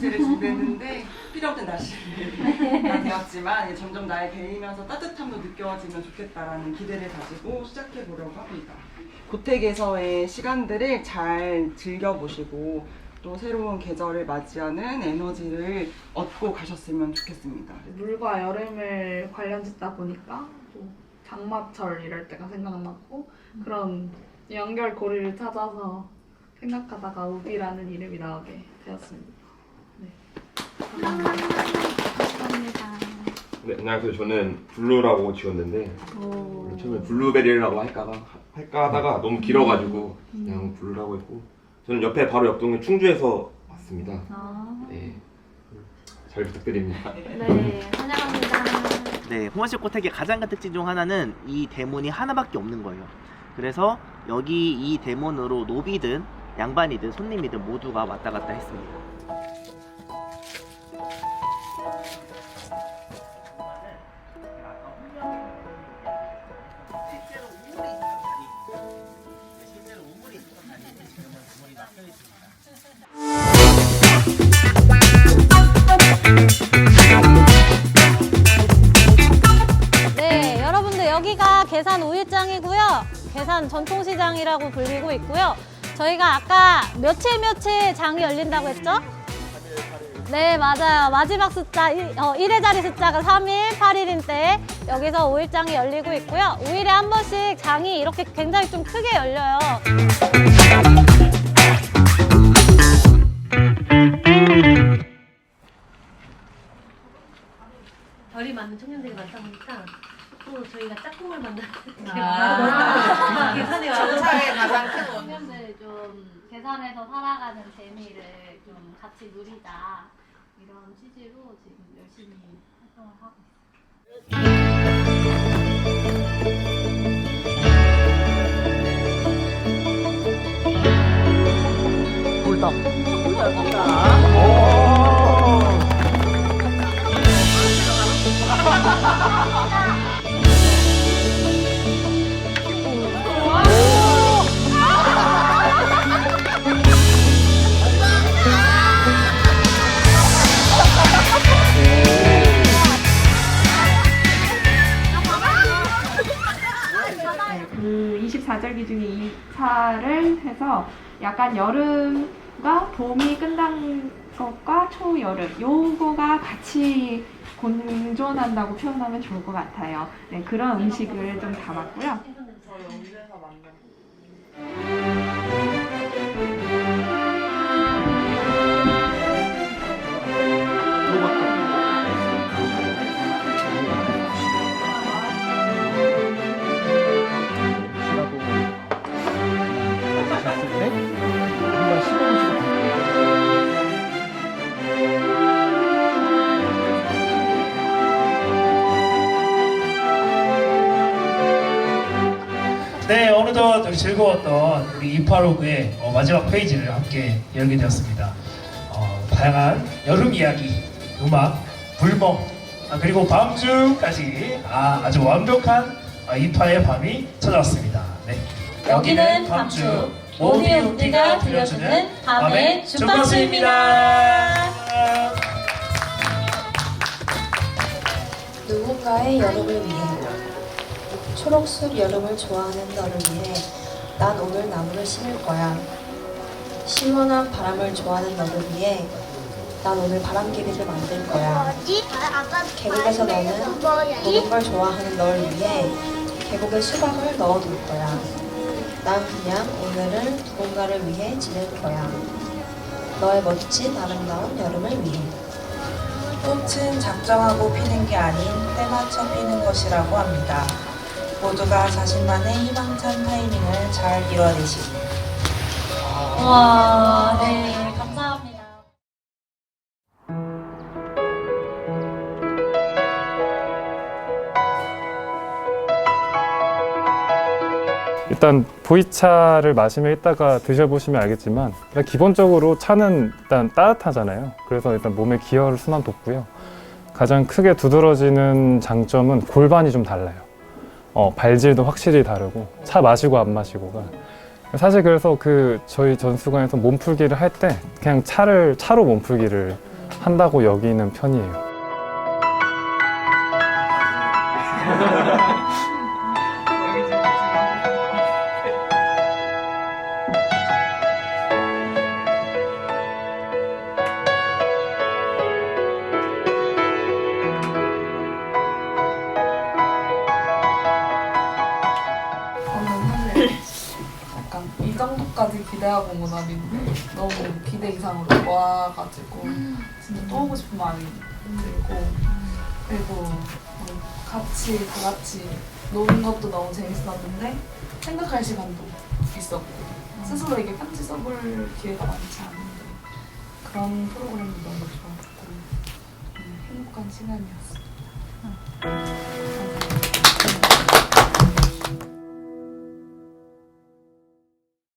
제를 준비했는데 필요 없는 날씨가 되었지만 점점 나의 개이면서 따뜻함도 느껴지면 좋겠다라는 기대를 가지고 시작해 보려고 합니다. 고택에서의 시간들을 잘 즐겨보시고 또 새로운 계절을 맞이하는 에너지를 얻고 가셨으면 좋겠습니다. 물과 여름을 관련 짓다 보니까 또 장마철 이럴 때가 생각나고 그런 연결고리를 찾아서 생각하다가 우비라는 이름이 나오게 되었습니다. 감사합니다. 네, 안녕하세요. 저는 블루라고 지었는데 원래 처음에 블루베리라고 할까 할까 하다가 너무 길어가지고 그냥 블루라고 했고 저는 옆에 바로 옆 동네 충주에서 왔습니다. 아, 네, 잘 부탁드립니다. 네, 환영합니다. 네, 홍원식 고택의 가장 큰 특징 중 하나는 이 대문이 하나밖에 없는 거예요. 그래서 여기 이 대문으로 노비든 양반이든 손님이든 모두가 왔다 갔다 했습니다. 전통시장이라고 불리고 있고요. 저희가 아까 며칠 며칠 장이 열린다고 했죠? 네, 맞아요. 마지막 숫자, 일- 어, 1의 자리 숫자가 3일, 8일인 때 여기서 5일 장이 열리고 있고요. 5일에 한 번씩 장이 이렇게 굉장히 좀 크게 열려요. 결이 많은 청년들이 많다 보니까 또 저희가 짝꿍을 만나는 아. 계산해요. 청년들 좀 계산해서 살아가는 재미를 좀 같이 누리자 이런 취지로 지금 열심히 활동을 하고 있어요. 꿀떡. 그 24절기 중에 2차를 해서 약간 여름과 봄이 끝난 것과 초여름 요거가 같이 공존한다고 표현하면 좋을 것 같아요. 네, 그런 음식을 좀 담았고요. 네, 어느덧 즐거웠던 우리 이파로그의 어, 마지막 페이지를 함께 열게 되었습니다. 어, 다양한 여름 이야기, 음악, 불멍, 아, 그리고 밤주까지 아, 아주 완벽한 아, 이파의 밤이 찾아왔습니다. 네. 여기는 밤주, 모두의 우리가 들려주는 밤의 주파수입니다. 누군가의 여름을 위해 초록술 여름을 좋아하는 너를 위해 난 오늘 나무를 심을 거야. 시원한 바람을 좋아하는 너를 위해 난 오늘 바람개비를 만들 거야. 계곡에서 너는 먹는 걸 좋아하는 너를 위해 계곡에 수박을 넣어둘 거야. 난 그냥 오늘을 누군가를 위해 지낼 거야. 너의 멋진 아름다운 여름을 위해. 꽃은 작정하고 피는 게 아닌 때 맞춰 피는 것이라고 합니다. 모두가 자신만의 희망찬 타이밍을 잘 이뤄내시길. 와, 네, 감사합니다. 일단 보이차를 마시면 이따가 드셔보시면 알겠지만 일단 기본적으로 차는 일단 따뜻하잖아요. 그래서 일단 몸에 기혈 순환 돋고요. 가장 크게 두드러지는 장점은 골반이 좀 달라요. 어, 발질도 확실히 다르고 차 마시고 안 마시고가 사실 그래서 그 저희 전수관에서 몸풀기를 할 때 그냥 차를 차로 몸풀기를 한다고 여기는 편이에요. 이 정도까지 기대하고 온 건 아닌데 너무 기대 이상으로 좋아가지고 진짜 또 오고 싶은 마음이 들고 그리고 뭐 같이 다 같이 노는 것도 너무 재밌었는데 생각할 시간도 있었고 스스로에게 편지 써볼 기회가 많지 않은데 그런 프로그램도 너무 좋았고 음, 행복한 시간이었어요.